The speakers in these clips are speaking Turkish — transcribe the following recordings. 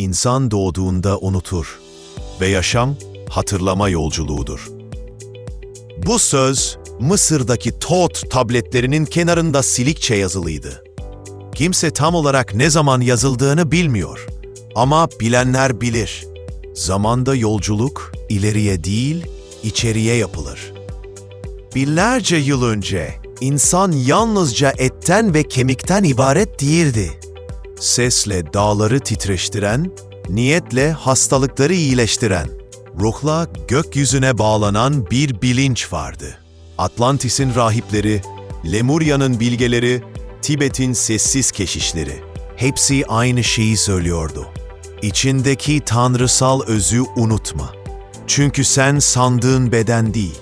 İnsan doğduğunda unutur ve yaşam hatırlama yolculuğudur. Bu söz Mısır'daki Tot tabletlerinin kenarında silikçe yazılıydı. Kimse tam olarak ne zaman yazıldığını bilmiyor. Ama bilenler bilir. Zamanda yolculuk ileriye değil, içeriye yapılır. Binlerce yıl önce insan yalnızca etten ve kemikten ibaret değildi. Sesle dağları titreştiren, niyetle hastalıkları iyileştiren, ruhla gökyüzüne bağlanan bir bilinç vardı. Atlantis'in rahipleri, Lemurya'nın bilgeleri, Tibet'in sessiz keşişleri. Hepsi aynı şeyi söylüyordu. İçindeki tanrısal özü unutma. Çünkü sen sandığın beden değil,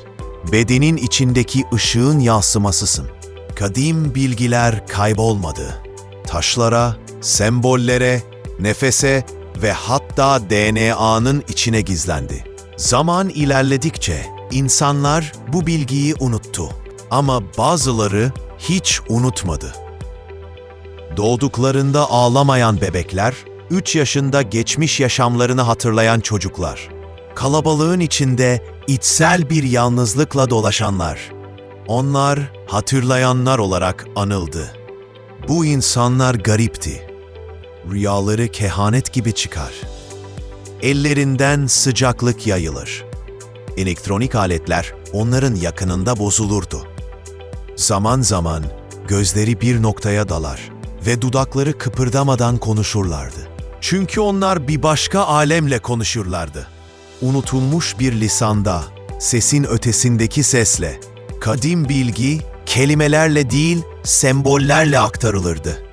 bedenin içindeki ışığın yansımasısın. Kadim bilgiler kaybolmadı. Taşlara, sembollere, nefese ve hatta DNA'nın içine gizlendi. Zaman ilerledikçe insanlar bu bilgiyi unuttu. Ama bazıları hiç unutmadı. Doğduklarında ağlamayan bebekler, 3 yaşında geçmiş yaşamlarını hatırlayan çocuklar. Kalabalığın içinde içsel bir yalnızlıkla dolaşanlar. Onlar hatırlayanlar olarak anıldı. Bu insanlar garipti. Rüyaları kehanet gibi çıkar. Ellerinden sıcaklık yayılır. Elektronik aletler onların yakınında bozulurdu. Zaman zaman gözleri bir noktaya dalar ve dudakları kıpırdamadan konuşurlardı. Çünkü onlar bir başka alemle konuşurlardı. Unutulmuş bir lisanda, sesin ötesindeki sesle, kadim bilgi kelimelerle değil, sembollerle aktarılırdı.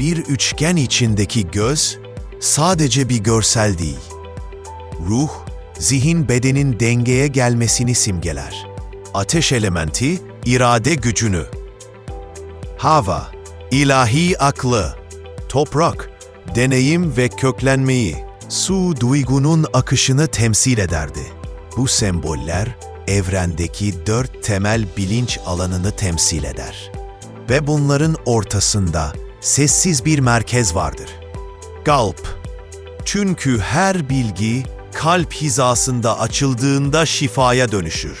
Bir üçgen içindeki göz sadece bir görsel değil. Ruh, zihin bedenin dengeye gelmesini simgeler. Ateş elementi, irade gücünü. Hava, ilahi aklı. Toprak, deneyim ve köklenmeyi. Su, duygunun akışını temsil ederdi. Bu semboller, evrendeki dört temel bilinç alanını temsil eder. Ve bunların ortasında sessiz bir merkez vardır. Galp. Çünkü her bilgi kalp hizasında açıldığında şifaya dönüşür.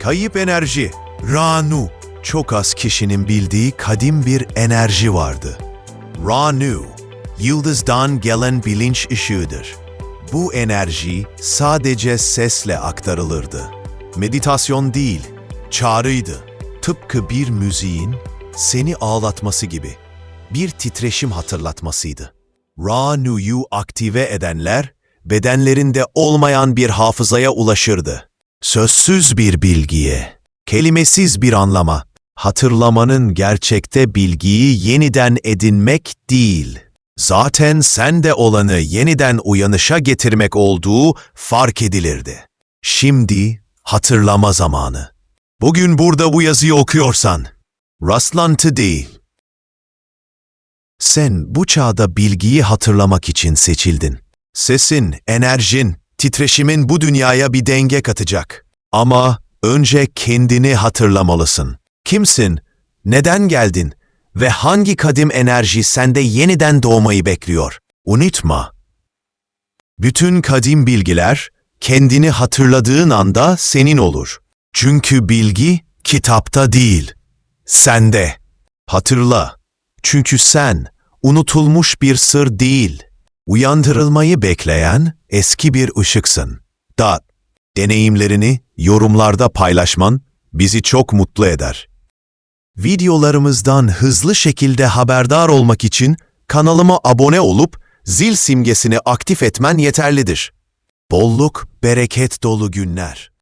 Kayıp enerji, Ranu. Çok az kişinin bildiği kadim bir enerji vardı. Ranu, yıldızdan gelen bilinç ışığıdır. Bu enerji sadece sesle aktarılırdı. Meditasyon değil, çağrıydı. Tıpkı bir müziğin seni ağlatması gibi. Bir titreşim hatırlatmasıydı. Ranu'yu aktive edenler, bedenlerinde olmayan bir hafızaya ulaşırdı. Sözsüz bir bilgiye, kelimesiz bir anlama, hatırlamanın gerçekte bilgiyi yeniden edinmek değil, zaten sende olanı yeniden uyanışa getirmek olduğu fark edilirdi. Şimdi hatırlama zamanı. Bugün burada bu yazıyı okuyorsan, rastlantı değil. Sen bu çağda bilgiyi hatırlamak için seçildin. Sesin, enerjin, titreşimin bu dünyaya bir denge katacak. Ama önce kendini hatırlamalısın. Kimsin? Neden geldin? Ve hangi kadim enerji sende yeniden doğmayı bekliyor? Unutma. Bütün kadim bilgiler kendini hatırladığın anda senin olur. Çünkü bilgi kitapta değil, sende. Hatırla. Çünkü sen unutulmuş bir sır değil, uyandırılmayı bekleyen eski bir ışıksın. Da, deneyimlerini yorumlarda paylaşman bizi çok mutlu eder. Videolarımızdan hızlı şekilde haberdar olmak için kanalıma abone olup zil simgesini aktif etmen yeterlidir. Bolluk, bereket dolu günler.